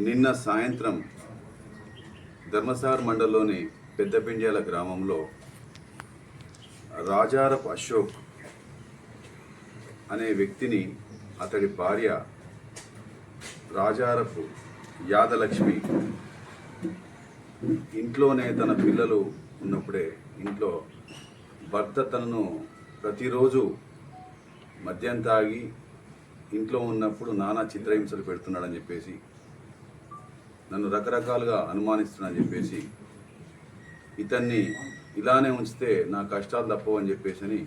నిన్న సాయంత్రం ధర్మసార్ మండలంలోని పెద్దపిండ్యాల గ్రామంలో రాజారప్ అశోక్ అనే వ్యక్తిని అతడి భార్య రాజారపు యాదలక్ష్మి ఇంట్లోనే తన పిల్లలు ఉన్నప్పుడే ఇంట్లో భర్త తనను ప్రతిరోజు మద్యం తాగి ఇంట్లో ఉన్నప్పుడు నానా చిత్రహింసలు పెడుతున్నాడని చెప్పేసి నన్ను రకరకాలుగా అనుమానిస్తున్నాడని చెప్పేసి ఇతన్ని ఇలానే ఉంచితే నా కష్టాలు తప్పవని చెప్పేసి అని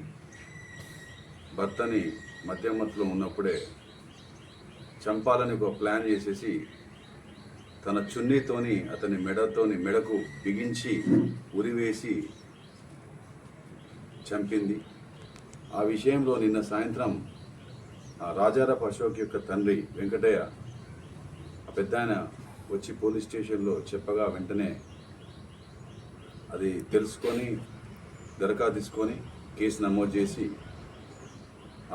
భర్తని మధ్యమత్తులో ఉన్నప్పుడే చంపాలని ఒక ప్లాన్ చేసేసి తన చున్నీతోని అతని మెడతోని మెడకు బిగించి ఉరివేసి చంపింది. ఆ విషయంలో నిన్న సాయంత్రం ఆ రాజారాపు అశోక్ యొక్క తండ్రి వెంకటయ్య ఆ పెద్ద ఆయన వచ్చి పోలీస్ స్టేషన్లో చెప్పగా వెంటనే అది తెలుసుకొని దరఖాస్తు తీసుకొని కేసు నమోదు చేసి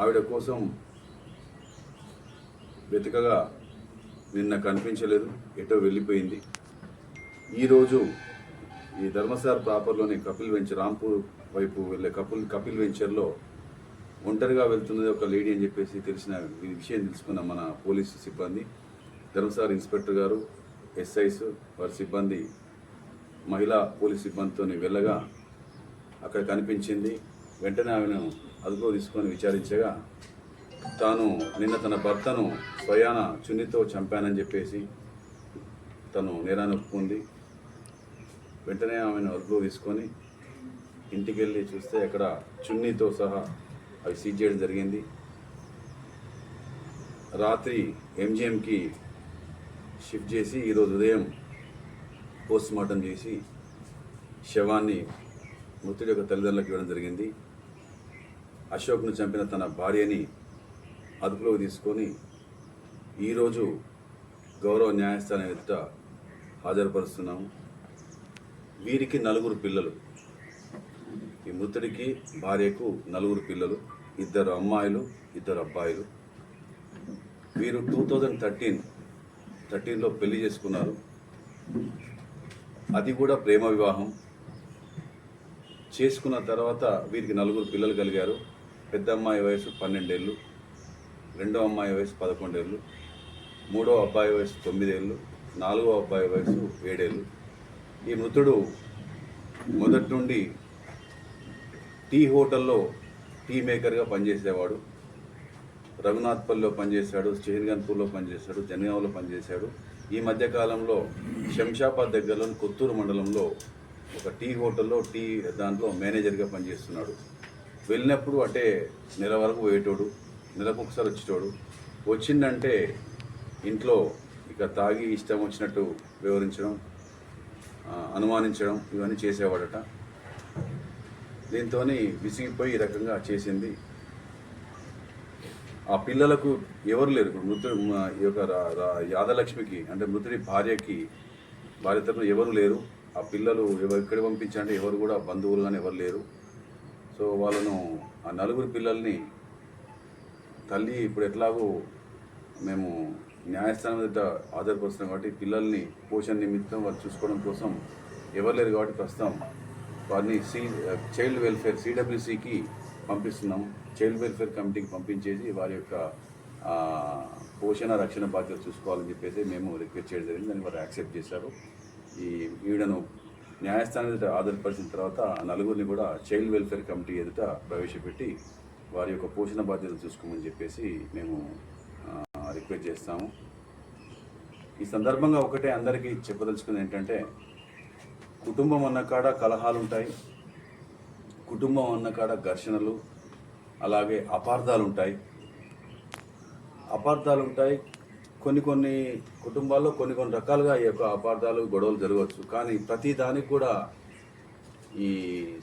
ఆవిడ కోసం వెతకగా నిన్న కనిపించలేదు ఎటో వెళ్ళిపోయింది. ఈరోజు ఈ ధర్మసార్ ప్రాపర్లోని కపిల్ వెంచర్ రాంపూర్ వైపు వెళ్ళే కపిల్ కపిల్ వెంచర్లో ఒంటరిగా వెళ్తున్నది ఒక లేడీ అని చెప్పేసి తెలిసిన విషయం తెలుసుకున్న మన పోలీసు సిబ్బంది. ధర్మసార్ ఇన్స్పెక్టర్ గారు ఎస్ఐస్ వారి సిబ్బంది మహిళా పోలీస్ సిబ్బందితో వెళ్ళగా అక్కడ కనిపించింది. వెంటనే ఆమెను అదుపులో తీసుకొని విచారించగా తాను నిన్న తన భర్తను స్వయాన చున్నితో చంపానని చెప్పేసి తను నేరాన్ని ఒప్పుకుంది. వెంటనే ఆమెను అదుపులో తీసుకొని ఇంటికి వెళ్ళి చూస్తే అక్కడ చున్నీతో సహా అవి సీజ్ చేయడం జరిగింది. రాత్రి ఎంజిఎంకి షిఫ్ట్ చేసి ఈరోజు ఉదయం పోస్ట్ మార్టం చేసి శవాన్ని మృతుడి యొక్క తల్లిదండ్రులకు ఇవ్వడం జరిగింది. అశోక్ను చంపిన తన భార్యని అదుపులోకి తీసుకొని ఈరోజు గౌరవ న్యాయస్థానం ఎదుట హాజరుపరుస్తున్నాము వీరికి నలుగురు పిల్లలు. ఈ మృతుడికి భార్యకు నలుగురు పిల్లలు ఇద్దరు అమ్మాయిలు ఇద్దరు అబ్బాయిలు. వీరు టూ థౌజండ్ థర్టీన్ థర్టీన్లో పెళ్ళి చేసుకున్నారు. అది కూడా ప్రేమ వివాహం. చేసుకున్న తర్వాత వీరికి నలుగురు పిల్లలు కలిగారు. పెద్ద అమ్మాయి వయసు పన్నెండేళ్ళు రెండో అమ్మాయి వయసు పదకొండేళ్ళు మూడో అబ్బాయి వయసు తొమ్మిదేళ్ళు నాలుగో అబ్బాయి వయసు ఏడేళ్ళు. ఈ మృతుడు మొదటి నుండి టీ హోటల్లో టీ మేకర్గా పనిచేసేవాడు. రఘునాథ్పల్లిలో పనిచేశాడు షేర్గన్పూర్లో పనిచేశాడు జనగాంలో పనిచేశాడు. ఈ మధ్యకాలంలో శంషాబాద్ దగ్గరలోని కొత్తూరు మండలంలో ఒక టీ హోటల్లో టీ దాంట్లో మేనేజర్గా పనిచేస్తున్నాడు. వెళ్ళినప్పుడు అంటే నెల వరకు పోయేటోడు నెలకు ఒకసారి వచ్చేటోడు. వచ్చిందంటే ఇంట్లో ఇక తాగి ఇష్టం వచ్చినట్టు వివరించడం అనుమానించడం ఇవన్నీ చేసేవాడట. దీంతో విసిగిపోయి ఈ రకంగా చేసింది ఆ పిల్లలకు ఎవరు లేరు. ఇప్పుడు మృతు ఈ యొక్క యాదలక్ష్మికి అంటే మృతుడి భార్యకి భార్య తరపున ఎవరు లేరు. ఆ పిల్లలు ఎక్కడ పంపించంటే ఎవరు కూడా బంధువులు కానీ ఎవరు లేరు. సో వాళ్ళను ఆ నలుగురు పిల్లల్ని తల్లి ఇప్పుడు ఎట్లాగో మేము న్యాయస్థానం దగ్గర ఆధారపరుస్తున్నాం కాబట్టి పిల్లల్ని పోషణ నిమిత్తం వాళ్ళు చూసుకోవడం కోసం ఎవరు లేరు కాబట్టి ప్రస్తుతం వారిని సి చైల్డ్ వెల్ఫేర్ సిడబ్ల్యూసికి పంపిస్తున్నాం. చైల్డ్ వెల్ఫేర్ కమిటీకి పంపించేసి వారి యొక్క పోషణ రక్షణ బాధ్యత చూసుకోవాలని చెప్పేసి మేము రిక్వెస్ట్ చేయడం జరిగింది. దాన్ని వారు యాక్సెప్ట్ చేశారు. ఈ వీడను న్యాయస్థానం ఎదుట ఆధారపరిచిన తర్వాత నలుగురిని కూడా చైల్డ్ వెల్ఫేర్ కమిటీ ఎదుట ప్రవేశపెట్టి వారి యొక్క పోషణ బాధ్యతలు చూసుకోమని చెప్పేసి మేము రిక్వెస్ట్ చేస్తాము. ఈ సందర్భంగా ఒకటే అందరికీ చెప్పదలుచుకుంది ఏంటంటే కుటుంబం అన్న కాడ కలహాలు ఉంటాయి కుటుంబం అన్న కాడ ఘర్షణలు అలాగే అపార్థాలు ఉంటాయి అపార్థాలు ఉంటాయి కొన్ని కొన్ని కుటుంబాల్లో కొన్ని కొన్ని రకాలుగా ఈ యొక్క అపార్థాలు గొడవలు జరగవచ్చు. కానీ ప్రతి దానికి కూడా ఈ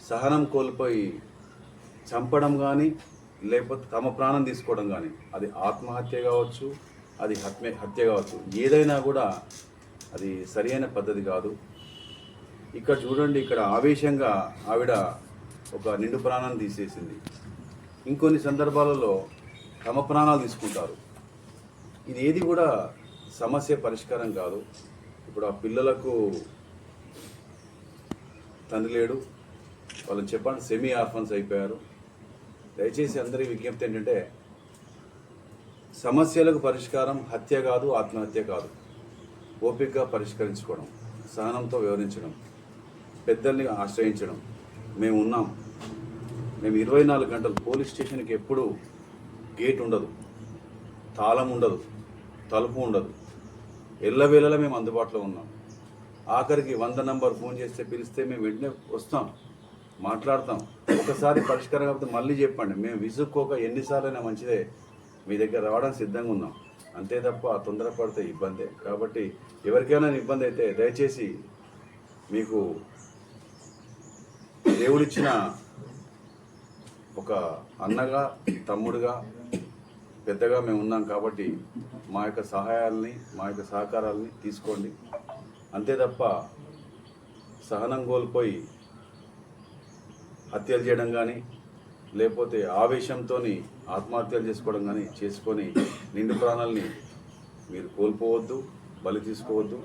సహనం కోల్పోయి చంపడం కానీ లేకపోతే తమ ప్రాణం తీసుకోవడం కానీ అది ఆత్మహత్య కావచ్చు అది హత్య హత్య కావచ్చు. ఏదైనా కూడా అది సరైన పద్ధతి కాదు. ఇక్కడ చూడండి ఇక్కడ ఆవేశంగా ఆవిడ ఒక నిండు ప్రాణాన్ని తీసేసింది. ఇంకొన్ని సందర్భాలలో తమ ప్రాణాలు తీసుకుంటారు. ఇది ఏది కూడా సమస్య పరిష్కారం కాదు. ఇప్పుడు ఆ పిల్లలకు తండ్రి లేడు. వాళ్ళని చెప్పండి సెమీ ఆర్ఫన్స్ అయిపోయారు. దయచేసి అందరి విజ్ఞప్తి ఏంటంటే సమస్యలకు పరిష్కారం హత్య కాదు ఆత్మహత్య కాదు. ఓపికగా పరిష్కరించుకోవడం సహనంతో వివరించడం పెద్దల్ని ఆశ్రయించడం మేము ఉన్నాం. మేము ఇరవై నాలుగు గంటలు పోలీస్ స్టేషన్కి ఎప్పుడు గేట్ ఉండదు. తాళం ఉండదు. తలుపు ఉండదు. ఎల్లవేళలా మేము అందుబాటులో ఉన్నాం. ఆఖరికి వంద నంబర్ ఫోన్ చేస్తే పిలిస్తే మేము వెంటనే వస్తాం. మాట్లాడతాం. ఒకసారి పరిష్కారం కాకపోతే మళ్ళీ చెప్పండి. మేము విసుక్కోక ఎన్నిసార్లైనా మంచిదే. మీ దగ్గర రావడానికి సిద్ధంగా ఉన్నాం. అంతే తప్ప తొందరపడితే ఇబ్బందే. కాబట్టి ఎవరికైనా ఇబ్బంది అయితే దయచేసి మీకు దేవుడిచ్చిన ఒక అన్నగా తమ్ముడుగా పెద్దగా మేము ఉన్నాం కాబట్టి మా యొక్క సహాయాలని మా యొక్క సహకారాలని తీసుకోండి. అంతే తప్ప సహనం కోల్పోయి హత్యలు చేయడం కానీ లేకపోతే ఆవేశంతో ఆత్మహత్యలు చేసుకోవడం కానీ చేసుకొని నిండు ప్రాణాలని మీరు కోల్పోవద్దు బలి తీసుకోవద్దు.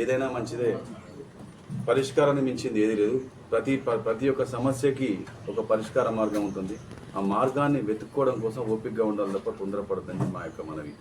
ఏదైనా మంచిదే. పరిష్కారాన్ని మించింది ఏది లేదు. ప్రతి ప- ప్రతి ఒక్క సమస్యకి ఒక పరిష్కార మార్గం ఉంటుంది. ఆ మార్గాన్ని వెతుక్కోవడం కోసం ఓపికగా ఉండాలి తప్ప తొందరపడద్దని మా యొక్క మనవి.